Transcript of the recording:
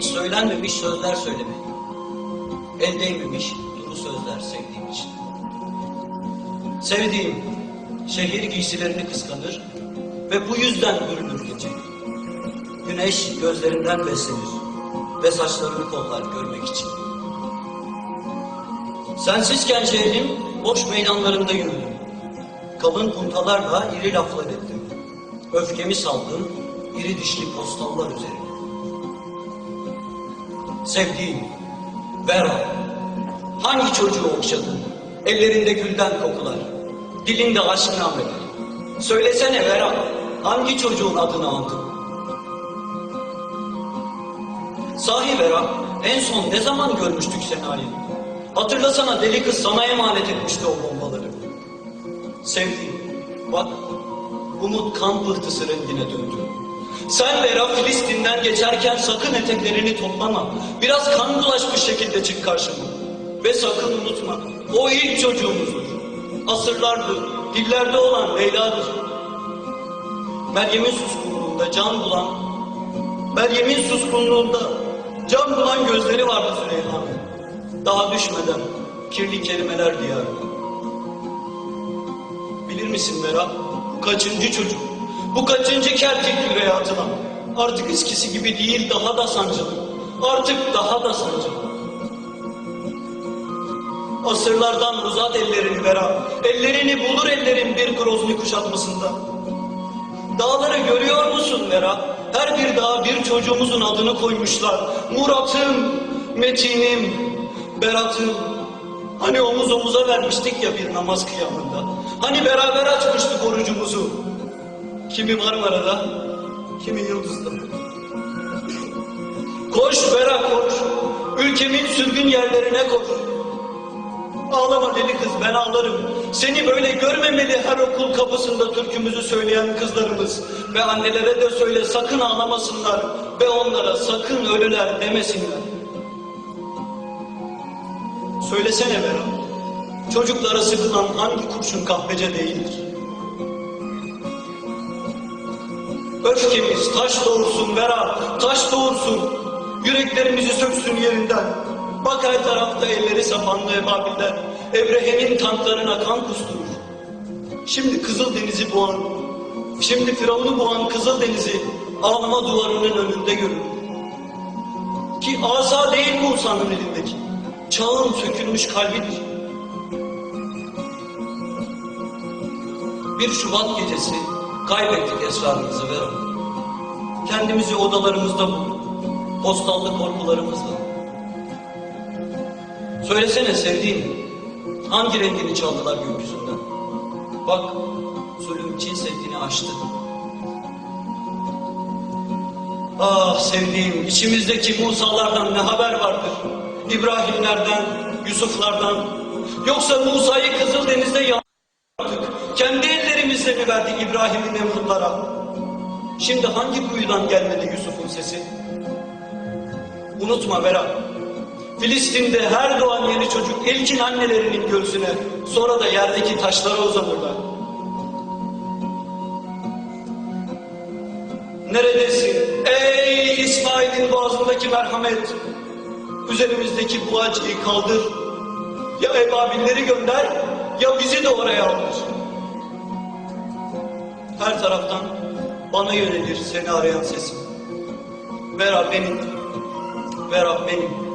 Söylenmemiş sözler söylemeyi. El değmemiş duru sözler sevdiğim için. Sevdiğim şehir giysilerini kıskanır ve bu yüzden bürünür gece. Güneş gözlerinden beslenir ve saçlarını kollar görmek için. Sensizken şehrin boş meydanlarında yürüdüm. Kalın puntalarla iri laflar ettim. Öfkemi saldım iri dişli postallar üzerine. Sevdiğim, Vera, hangi çocuğu okşadın? Ellerinde gülden kokular, dilinde aşk nameleri. Söylesene Vera, hangi çocuğun adını andın? Sahi Vera, en son ne zaman görmüştük Sena'yı? Hatırlasana deli kız sana emanet etmişti o bombaları. Sevdiğim, bak, umut kan pıhtısı rengine döndü. Sen Vera Filistin'den geçerken sakın eteklerini toplama. Biraz kan bulaşmış şekilde çık karşıma. Ve sakın unutma, o ilk çocuğumuzdur. Asırlardır, dillerde olan Leyla'dır. Meryem'in suskunluğunda can bulan, Meryem'in suskunluğunda can bulan gözleri vardı Süleyma'nın. Daha düşmeden kirli kelimeler diyarına. Bilir misin Vera? Bu kaçıncı çocuk? Bu kaçıncı kertekli veya atılan? Artık eskisi gibi değil daha da sancılı. Artık daha da sancılı. Asırlardan uzat ellerini Vera. Ellerini bulur ellerin bir Grozny kuşatmasında. Dağları görüyor musun Vera? Her bir dağa bir çocuğumuzun adını koymuşlar. Murat'ım, Metin'im, Berat'ım. Hani omuz omuza vermiştik ya bir namaz kıyamında. Hani beraber açmıştık orucumuzu. Kimi Marmara'da, kimi Yıldız'da. Koş Bera koş. Ülkemin sürgün yerlerine koş. Ağlama deli kız ben ağlarım. Seni böyle görmemeli her okul kapısında türkümüzü söyleyen kızlarımız. Ve annelere de söyle sakın ağlamasınlar. Ve onlara sakın ölüler demesinler. Söylesene Vera. Çocuklara sıkılan hangi kurşun kahvece değildir? Öfkemiz taş doğursun Vera, taş doğursun. Yüreklerimizi söksün yerinden. Bak her tarafta elleri sapanlı ebabiller. Ebrehem'in tanklarına kan kusturur. Şimdi Kızıldeniz'i boğan, şimdi Firavun'u boğan Kızıldeniz'i ağlama duvarının önünde görür. Ki asa değil Musa'nın elindeki. Çağın sökülmüş kalbidir. Bir Şubat gecesi kaybettik esrarımızı Vera. Kendimizi odalarımızda bulduk. Postallı korkularımızla. Söylesene sevdiğim, hangi rengini çaldılar gökyüzünden? Bak, zulüm Çin sevdiğini aştı. Ah sevdiğim, içimizdeki Musa'lardan ne haber vardır? İbrahimlerden, Yusuflardan. Yoksa Musa'yı Kızıldeniz'de yaktık. Kendi ellerimizle mi verdik İbrahim'i Nemrutlara? Şimdi hangi kuyudan gelmedi Yusuf'un sesi? Unutma Vera. Filistin'de her doğan yeni çocuk ilkin annelerinin göğsüne, sonra da yerdeki taşlara uzanırlar. Neredesin? Ey İsmail'in boğazındaki merhamet! Üzerimizdeki bu acıyı kaldır. Ya ebabilleri gönder, ya bizi de oraya aldır. Her taraftan bana yönelir seni arayan sesim. Vera benim, Vera benim.